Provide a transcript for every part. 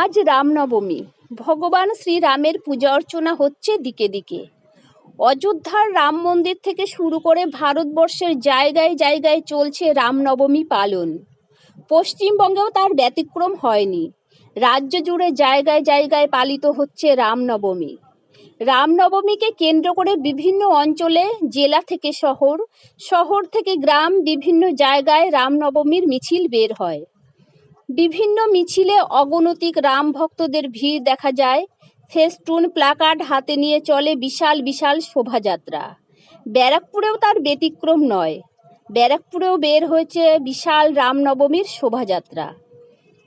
আজ রামনবমী। ভগবান শ্রীরামের পূজা অর্চনা হচ্ছে দিকে দিকে। অযোধ্যার রাম মন্দির থেকে শুরু করে ভারতবর্ষের জায়গায় জায়গায় চলছে রামনবমী পালন। পশ্চিমবঙ্গেও তার ব্যতিক্রম হয়নি। রাজ্য জুড়ে জায়গায় জায়গায় পালিত হচ্ছে রামনবমী। রামনবমীকে কেন্দ্র করে বিভিন্ন অঞ্চলে, জেলা থেকে শহর শহর থেকে গ্রাম, বিভিন্ন জায়গায় রামনবমীর মিছিল বের হয়। বিভিন্ন মিছিলে অগণতিক রাম ভক্তদের ভিড় দেখা যায়। ফেস্টুন, প্লাকার্ড হাতে নিয়ে চলে বিশাল বিশাল শোভাযাত্রা। ব্যারাকপুরেও তার ব্যতিক্রম নয়। ব্যারাকপুরেও বের হয়েছে বিশাল রামনবমীর শোভাযাত্রা।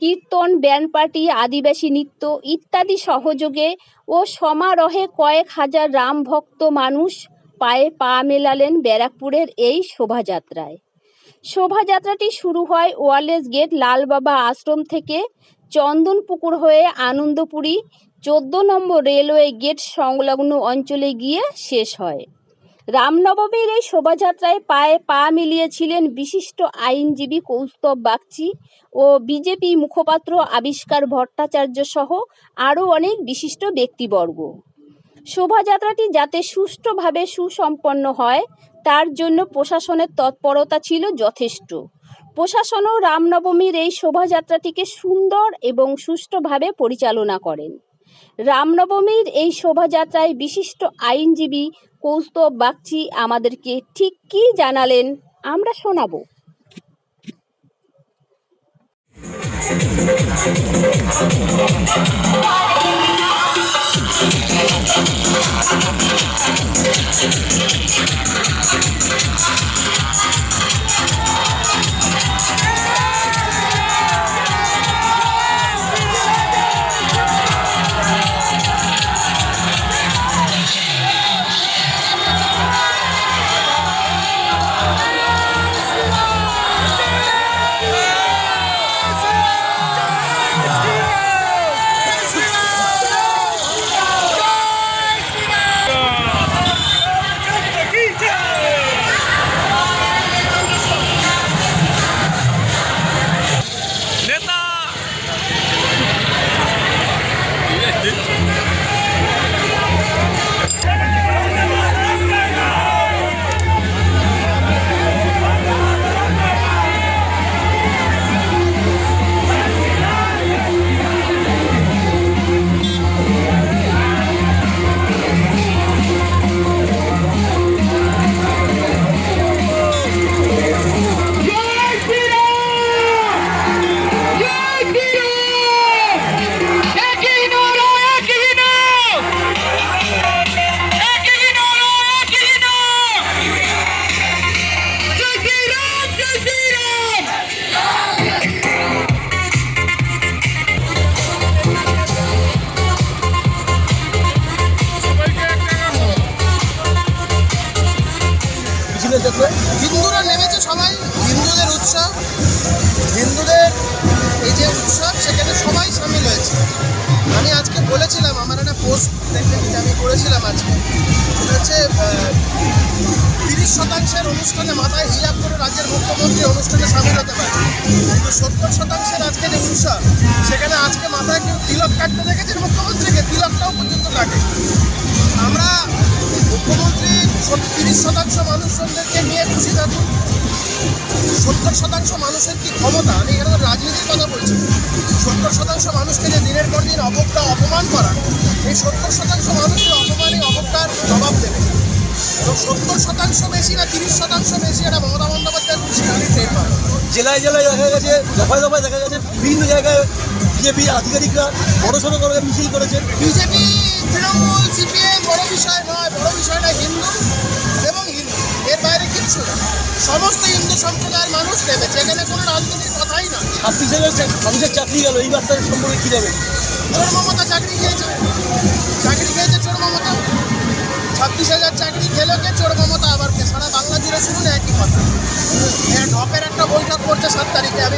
কীর্তন ব্যান্ড পার্টি আদিবাসী নৃত্য ইত্যাদি সহযোগে ও সমারোহে কয়েক হাজার রাম ভক্ত মানুষ পায়ে পা মেলালেন ব্যারাকপুরের এই শোভাযাত্রায়। শোভাযাত্রাটি শুরু হয় ওয়ালেস গেট লালবাবা আশ্রম থেকে চন্দনপুকুর হয়ে আনন্দপুরী চোদ্দ নম্বর রেলওয়ে গেট সংলগ্ন অঞ্চলে গিয়ে শেষ হয়। রামনবমীর এই শোভাযাত্রায় পায়ে পা মিলিয়েছিলেন বিশিষ্ট আইনজীবী কৌস্তব বাগচি ও বিজেপি মুখপাত্র আবিষ্কার ভট্টাচার্য সহ আরও অনেক বিশিষ্ট ব্যক্তিবর্গ। শোভাযাত্রাটি যাতে সুষ্ঠুভাবে সুসম্পন্ন হয় তার জন্য প্রশাসনের তৎপরতা ছিল যথেষ্ট। প্রশাসনও রামনবমীর এই শোভাযাত্রাটিকে সুন্দর এবং সুষ্ঠুভাবে পরিচালনা করেন। রামনবমীর এই শোভাযাত্রায় বিশিষ্ট আইনজীবী কৌস্তব বাগচি আমাদেরকে ঠিক কী জানালেন আমরা শোনাবো। নেতা হিন্দুরা নেমেছে সবাই হিন্দুদের উৎসব। হিন্দুদের এই যে উৎসব সেখানে সবাই সামিল আমি আজকে বলেছিলাম, আমার একটা পোস্ট যে আমি করেছিলাম আজকে। সেটা হচ্ছে তিরিশ শতাংশের অনুষ্ঠানে মাথায় হিজাব করে রাজ্যের মুখ্যমন্ত্রী অনুষ্ঠানে সামিল হতে পারে। কিন্তু সত্তর শতাংশের আজকে যে উৎসব সেখানে আজকে মাথায় কেউ তিলক কাটতে দেখেছেন মুখ্যমন্ত্রীকে তিলকটাও পর্যন্ত কাটে। আমরা মুখ্যমন্ত্রী তিরিশ শতাংশ মানুষজনদেরকে নিয়ে খুশি থাকুন। সত্তর শতাংশ মানুষের কি ক্ষমতা? আমি কথা বলছি। সত্তর শতাংশ মানুষকে যে দিনের পর দিন অবজ্ঞা অপমান করা এই সত্তর শতাংশ মানুষের অপমানে অবজ্ঞার জবাব দেবে। এবং সত্তর শতাংশ বেশি না তিরিশ শতাংশ বেশি এটা মমতা বন্দ্যোপাধ্যায়ের আমি টের পাবো। জেলায় জেলায় দেখা গেছে দফায় দফায় দেখা গেছে বিভিন্ন জায়গায় বিজেপি আধিকারিকরা বড় সড়ো করে মিছিল করেছেন বিজেপি তৃণমূল সিপিএম বড় বিষয় নয় বড় বিষয়টা হিন্দু এবং হিন্দু। এর বাইরে কিচ্ছু না। সমস্ত হিন্দু সম্প্রদায়ের মানুষ নেমেছে। এখানে কোনো রাজনীতির কথাই না ছাব্বিশ হাজার মানুষের চাকরি গেল এই বার্তার সম্পর্কে কী যাবে? চোর মমতা চাকরি খেয়েছে। চাকরি খেয়েছে চোর মমতা। ছাব্বিশ হাজার চাকরি খেলো কে চোর মমতা? আবার কে? সারা বাংলা জুড়ে শুনুন একই কথা। এরা ঢপের একটা বৈঠক করছে সাত তারিখে আমি